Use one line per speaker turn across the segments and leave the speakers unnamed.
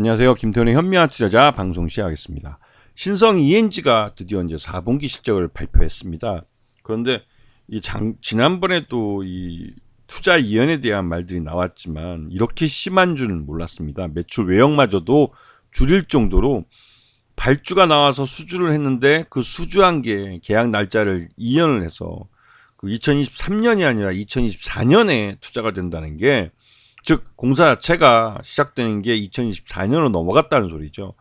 안녕하세요. 김태훈의 현미한 투자자 방송 시작하겠습니다. 신성 ENG가 드디어 이제 4분기 실적을 발표했습니다. 그런데 이 장, 지난번에 또 이 투자 이연에 대한 말들이 나왔지만 이렇게 심한 줄은 몰랐습니다. 매출 외형마저도 줄일 정도로 발주가 나와서 수주를 했는데 그 수주한 게 계약 날짜를 이연을 해서 그 2023년이 아니라 2024년에 투자가 된다는 게 즉 공사 자체가 시작되는 게 2024년으로 넘어갔다는 소리죠.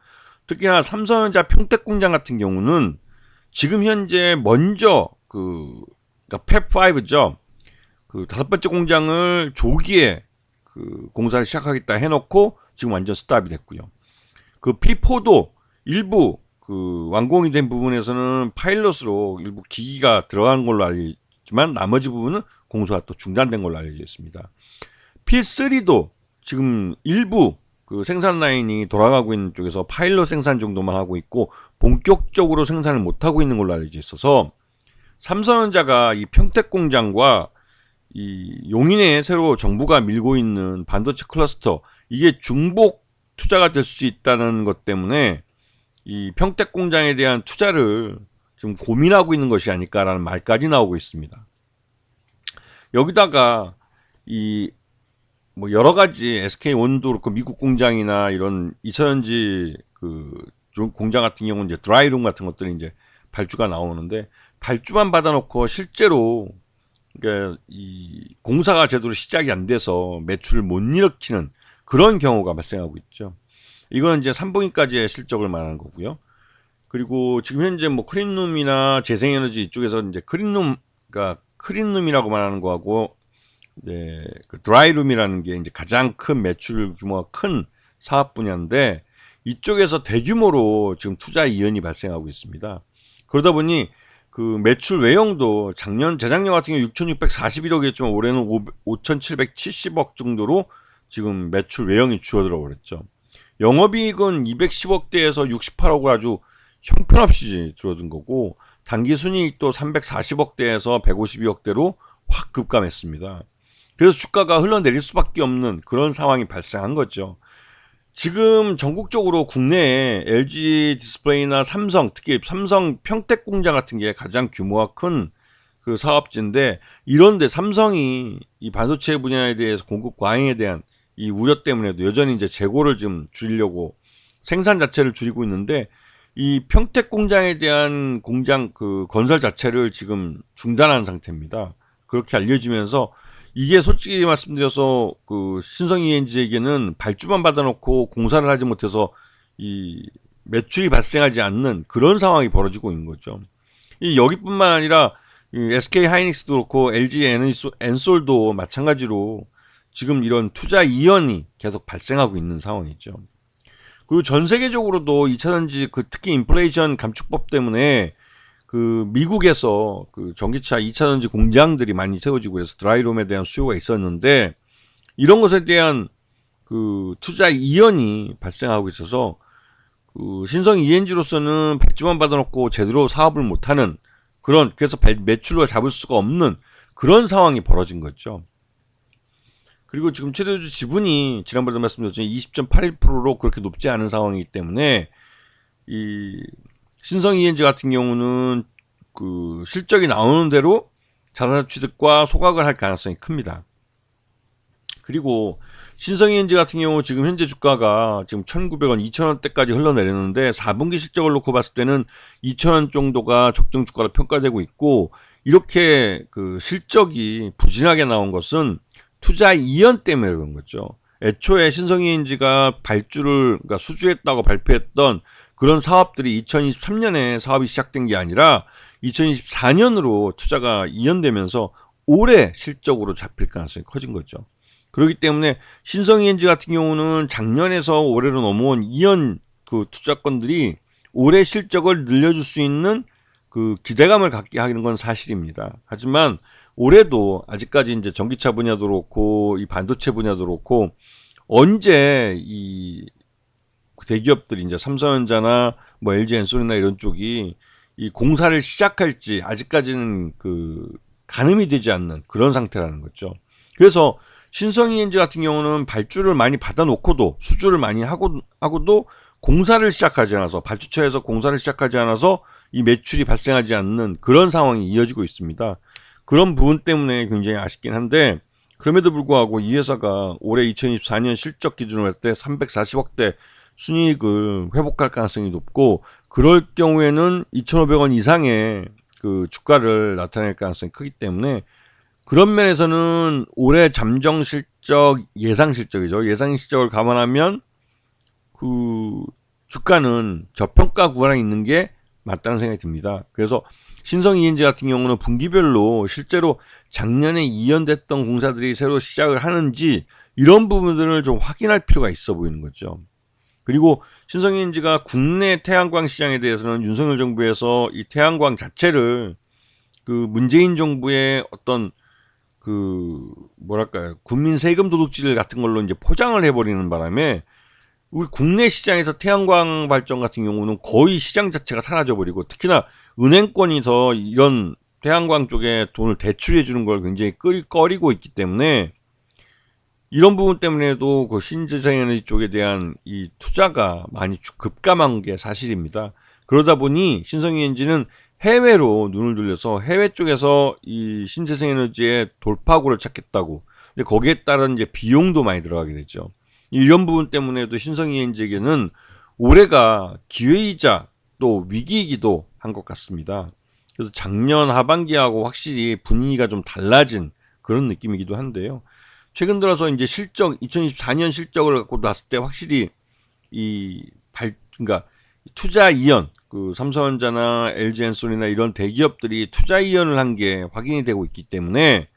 특히나 삼성전자 평택 공장 같은 경우는 지금 현재 먼저 그 그러니까 펩5죠. 그 다섯 번째 공장을 조기에 그 공사를 시작하겠다 해놓고 지금 완전 스탑이 됐고요. 그 P4도 일부 그 완공이 된 부분에서는 파일럿으로 일부 기기가 들어간 걸로 알려지만 나머지 부분은 공사가 또 중단된 걸로 알려져 있습니다. P3도 지금 일부 그 생산 라인이 돌아가고 있는 쪽에서 파일럿 생산 정도만 하고 있고 본격적으로 생산을 못 하고 있는 걸로 알려져 있어서 삼성전자가 이 평택 공장과 이 용인에 새로 정부가 밀고 있는 반도체 클러스터 이게 중복 투자가 될 수 있다는 것 때문에 이 평택 공장에 대한 투자를 좀 고민하고 있는 것이 아닐까라는 말까지 나오고 있습니다. 여기다가 이 뭐 여러 가지 SK 원도 그렇고 미국 공장이나 이런 이차전지 그 공장 같은 경우는 이제 드라이룸 같은 것들이 이제 발주가 나오는데 발주만 받아놓고 실제로 그러니까 이 공사가 제대로 시작이 안 돼서 매출을 못 일으키는 그런 경우가 발생하고 있죠. 이거는 이제 3분기까지의 실적을 말하는 거고요. 그리고 지금 현재 뭐 크린룸이나 재생에너지 이쪽에서 이제 크린룸, 그러니까 크린룸이라고 말하는 거하고 이제 그 드라이룸이라는 게 이제 가장 큰 매출 규모가 큰 사업 분야인데 이쪽에서 대규모로 지금 투자 이연이 발생하고 있습니다. 그러다 보니 그 매출 외형도 작년 재작년 같은 경우 6,641억이었지만 올해는 5,770억 정도로 지금 매출 외형이 줄어들어 버렸죠. 영업이익은 210억대에서 68억을 아주 형편없이 줄어든 거고 단기 순이익도 340억대에서 152억대로 확 급감했습니다. 그래서 주가가 흘러내릴 수밖에 없는 그런 상황이 발생한 거죠. 지금 전국적으로 국내에 LG 디스플레이나 삼성, 특히 삼성 평택 공장 같은 게 가장 규모가 큰 그 사업지인데 이런데 삼성이 이 반도체 분야에 대해서 공급 과잉에 대한 이 우려 때문에도 여전히 이제 재고를 좀 줄이려고 생산 자체를 줄이고 있는데 이 평택 공장에 대한 공장 그 건설 자체를 지금 중단한 상태입니다. 그렇게 알려지면서 이게 솔직히 말씀드려서 그 신성 ENG에게는 발주만 받아놓고 공사를 하지 못해서 이 매출이 발생하지 않는 그런 상황이 벌어지고 있는 거죠. 이 여기뿐만 아니라 SK 하이닉스도 그렇고 LG 엔솔도 마찬가지로 지금 이런 투자 이연이 계속 발생하고 있는 상황이죠. 그리고 전 세계적으로도 2차전지 그 특히 인플레이션 감축법 때문에 그 미국에서 그 전기차 2차 전지 공장들이 많이 세워지고 해서 드라이룸에 대한 수요가 있었는데 이런 것에 대한 그 투자 이연이 발생하고 있어서 그 신성 ENG로서는 발주만 받아놓고 제대로 사업을 못하는 그런 그래서 매출로 잡을 수가 없는 그런 상황이 벌어진 거죠. 그리고 지금 최대주 지분이 지난번에도 말씀드렸지만 20.81%로 그렇게 높지 않은 상황이기 때문에 이 신성 ENG 같은 경우는 그 실적이 나오는 대로 자사 취득과 소각을 할 가능성이 큽니다. 그리고 신성 ENG 같은 경우 지금 현재 주가가 지금 1,900원, 2,000원대까지 흘러내렸는데 4분기 실적을 놓고 봤을 때는 2,000원 정도가 적정 주가로 평가되고 있고 이렇게 그 실적이 부진하게 나온 것은 투자 이연 때문에 그런 거죠. 애초에 신성이인지가 발주를 그러니까 수주했다고 발표했던 그런 사업들이 2023년에 사업이 시작된 게 아니라 2024년으로 투자가 이연되면서 올해 실적으로 잡힐 가능성이 커진 거죠. 그렇기 때문에 신성이엔지 같은 경우는 작년에서 올해로 넘어온 이연 그 투자권들이 올해 실적을 늘려줄 수 있는 그 기대감을 갖게 하는 건 사실입니다. 하지만 올해도 아직까지 이제 전기차 분야도 그렇고 이 반도체 분야도 그렇고 언제 이 대기업들이 이제 삼성전자나 뭐 LG 엔솔이나 이런 쪽이 이 공사를 시작할지 아직까지는 그 가늠이 되지 않는 그런 상태라는 거죠. 그래서 신성이 엔지 같은 경우는 발주를 많이 받아놓고도 수주를 많이 하고 하고도 공사를 시작하지 않아서 발주처에서 공사를 시작하지 않아서 이 매출이 발생하지 않는 그런 상황이 이어지고 있습니다. 그런 부분 때문에 굉장히 아쉽긴 한데 그럼에도 불구하고 이 회사가 올해 2024년 실적 기준으로 했을 때 340억대 순이익을 회복할 가능성이 높고 그럴 경우에는 2,500원 이상의 그 주가를 나타낼 가능성이 크기 때문에 그런 면에서는 올해 잠정 실적 예상 실적이죠. 예상 실적을 감안하면 그 주가는 저평가 구간에 있는 게 맞다는 생각이 듭니다. 그래서 신성 ENG 같은 경우는 분기별로 실제로 작년에 이연됐던 공사들이 새로 시작을 하는지 이런 부분들을 좀 확인할 필요가 있어 보이는 거죠. 그리고 신성 ENG가 국내 태양광 시장에 대해서는 윤석열 정부에서 이 태양광 자체를 그 문재인 정부의 어떤 그 뭐랄까요? 국민 세금 도둑질 같은 걸로 이제 포장을 해버리는 바람에 우리 국내 시장에서 태양광 발전 같은 경우는 거의 시장 자체가 사라져 버리고 특히나 은행권이 더 이런 태양광 쪽에 돈을 대출해 주는 걸 굉장히 꺼리, 꺼리고 있기 때문에 이런 부분 때문에도 그 신재생에너지 쪽에 대한 이 투자가 많이 급감한 게 사실입니다. 그러다 보니 신성에너지는 해외로 눈을 돌려서 해외 쪽에서 이 신재생에너지의 돌파구를 찾겠다고. 근데 거기에 따른 이제 비용도 많이 들어가게 됐죠. 이런 부분 때문에도 신성이엔지에게는 올해가 기회이자 또 위기이기도 한 것 같습니다. 그래서 작년 하반기하고 확실히 분위기가 좀 달라진 그런 느낌이기도 한데요. 최근 들어서 이제 실적 2024년 실적을 갖고 봤을 때 확실히 이 발 그러니까 투자 이연 그 삼성전자나 LG엔솔이나 이런 대기업들이 투자 이연을 한 게 확인이 되고 있기 때문에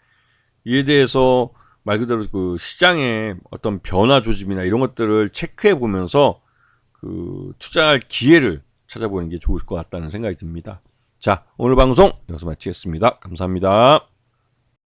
이에 대해서 말 그대로 그 시장의 어떤 변화 조짐이나 이런 것들을 체크해 보면서 그 투자할 기회를 찾아보는 게 좋을 것 같다는 생각이 듭니다. 자, 오늘 방송 여기서 마치겠습니다. 감사합니다.